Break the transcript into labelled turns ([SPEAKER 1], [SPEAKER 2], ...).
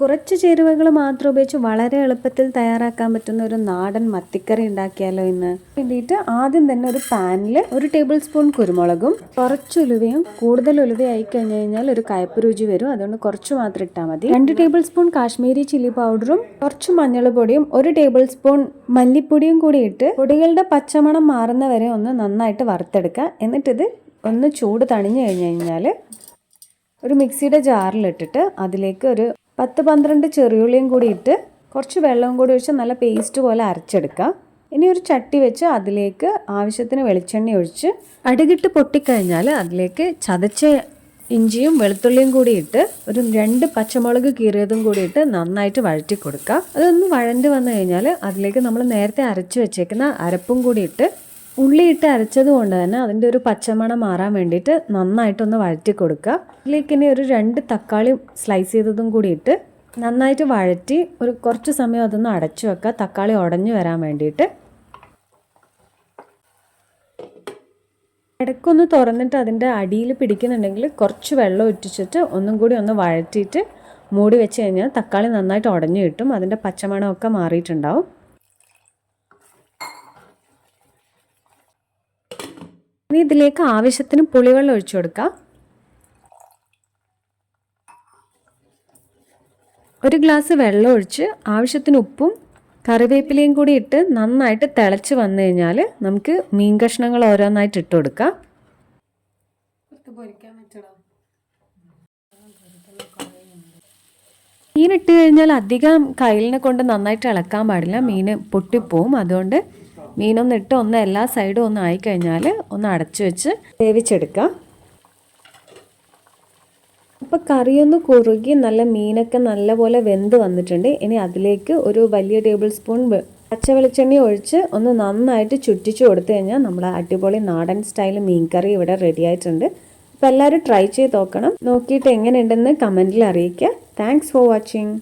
[SPEAKER 1] കുറച്ച് ചേരുവകൾ മാത്രം ഉപയോഗിച്ച് വളരെ എളുപ്പത്തിൽ തയ്യാറാക്കാൻ പറ്റുന്ന ഒരു നാടൻ മത്തിക്കറി ഉണ്ടാക്കിയാലോ ഇന്ന്. വേണ്ടിയിട്ട് ആദ്യം തന്നെ ഒരു പാനിൽ ഒരു ടേബിൾ സ്പൂൺ കുരുമുളകും കുറച്ച് ഉലുവയും കൂടുതൽ ഉലുവയായി കഴിഞ്ഞു കഴിഞ്ഞ് കഴിഞ്ഞാൽ ഒരു കയ്പ്പ് രുചി വരും. അതുകൊണ്ട് കുറച്ച് മാത്രം ഇട്ടാൽ മതി. രണ്ട് ടേബിൾ സ്പൂൺ കാശ്മീരി ചില്ലി പൗഡറും കുറച്ച് മഞ്ഞൾ പൊടിയും ഒരു ടേബിൾ സ്പൂൺ മല്ലിപ്പൊടിയും കൂടി ഇട്ട് പൊടികളുടെ പച്ചമണം മാറുന്ന വരെ ഒന്ന് നന്നായിട്ട് വറുത്തെടുക്കുക. എന്നിട്ടിത് ഒന്ന് ചൂട് തണിഞ്ഞു കഴിഞ്ഞു കഴിഞ്ഞാൽ ഒരു മിക്സിയുടെ ജാറിലിട്ടിട്ട് അതിലേക്ക് ഒരു പത്ത് പന്ത്രണ്ട് ചെറിയുള്ളിയും കൂടി ഇട്ട് കുറച്ച് വെള്ളവും കൂടി ഒഴിച്ച് നല്ല പേസ്റ്റ് പോലെ അരച്ചെടുക്കുക. ഇനി ഒരു ചട്ടി വെച്ച് അതിലേക്ക് ആവശ്യത്തിന് വെളിച്ചെണ്ണ ഒഴിച്ച് അടുകിട്ട് പൊട്ടിക്കഴിഞ്ഞാൽ അതിലേക്ക് ചതച്ച ഇഞ്ചിയും വെളുത്തുള്ളിയും കൂടി ഇട്ട് ഒരു രണ്ട് പച്ചമുളക് കീറിയതും കൂടി ഇട്ട് നന്നായിട്ട് വഴറ്റി കൊടുക്കുക. അതൊന്ന് വഴണ്ട് വന്നു കഴിഞ്ഞാൽ അതിലേക്ക് നമ്മൾ നേരത്തെ അരച്ച് വെച്ചേക്കുന്ന അരപ്പും കൂടി ഇട്ട് ഉള്ളിയിട്ട് അരച്ചത് കൊണ്ട് തന്നെ അതിന്റെ ഒരു പച്ചമണം മാറാൻ വേണ്ടിയിട്ട് നന്നായിട്ടൊന്ന് വഴറ്റി കൊടുക്കുക. ഇതിലേക്ക് ഇനി ഒരു രണ്ട് തക്കാളി സ്ലൈസ് ചെയ്തതും കൂടി ഇട്ട് നന്നായിട്ട് വഴറ്റി ഒരു കുറച്ച് സമയം അതൊന്ന് അടച്ചു വെക്കുക. തക്കാളി ഉടഞ്ഞു വരാൻ വേണ്ടിയിട്ട്. ഇടയ്ക്കൊന്ന് തുറന്നിട്ട് അതിന്റെ അടിയിൽ പിടിക്കുന്നുണ്ടെങ്കിൽ കുറച്ച് വെള്ളം ഒറ്റിച്ചിട്ട് ഒന്നും കൂടി ഒന്ന് വഴറ്റിയിട്ട് മൂടി വെച്ച് കഴിഞ്ഞാൽ തക്കാളി നന്നായിട്ട് ഉടഞ്ഞു കിട്ടും. അതിന്റെ പച്ചമണമൊക്കെ മാറിയിട്ടുണ്ടാവും. ഇനി ഇതിലേക്ക് ആവശ്യത്തിന് പുളിവെള്ളം ഒഴിച്ചു കൊടുക്കുക ഒരു ഗ്ലാസ് വെള്ളം ഒഴിച്ച് ആവശ്യത്തിന് ഉപ്പും കറിവേപ്പിലയും കൂടി ഇട്ട് നന്നായിട്ട് തിളച്ച് വന്നു കഴിഞ്ഞാൽ നമുക്ക് മീൻ കഷ്ണങ്ങൾ ഓരോന്നായിട്ട് ഇട്ട് കൊടുക്കാം. മീൻ ഇട്ട് കഴിഞ്ഞാൽ അധികം കയ്യിലിനെ കൊണ്ട് നന്നായിട്ട് ഇളക്കാൻ പാടില്ല. മീൻ പൊട്ടിപ്പോവും. അതുകൊണ്ട് മീനൊന്ന് ഇട്ട് ഒന്ന് എല്ലാ സൈഡും ഒന്ന് ആയിക്കഴിഞ്ഞാൽ ഒന്ന് അടച്ചു വെച്ച് വേവിച്ചെടുക്കാം. അപ്പോൾ കറിയൊന്ന് കുറുകി നല്ല മീനൊക്കെ നല്ലപോലെ വെന്ത് വന്നിട്ടുണ്ട്. ഇനി അതിലേക്ക് ഒരു വലിയ ടേബിൾ സ്പൂൺ പച്ച വെളിച്ചെണ്ണ ഒഴിച്ച് ഒന്ന് നന്നായിട്ട് ചുറ്റിച്ചു കൊടുത്തു കഴിഞ്ഞാൽ നമ്മുടെ അടിപൊളി നാടൻ സ്റ്റൈൽ മീൻ കറി ഇവിടെ റെഡി ആയിട്ടുണ്ട്. അപ്പോൾ എല്ലാവരും ട്രൈ ചെയ്ത് നോക്കണം. നോക്കിയിട്ട് എങ്ങനെയുണ്ടെന്ന് കമന്റിൽ അറിയിക്കുക. Thanks for watching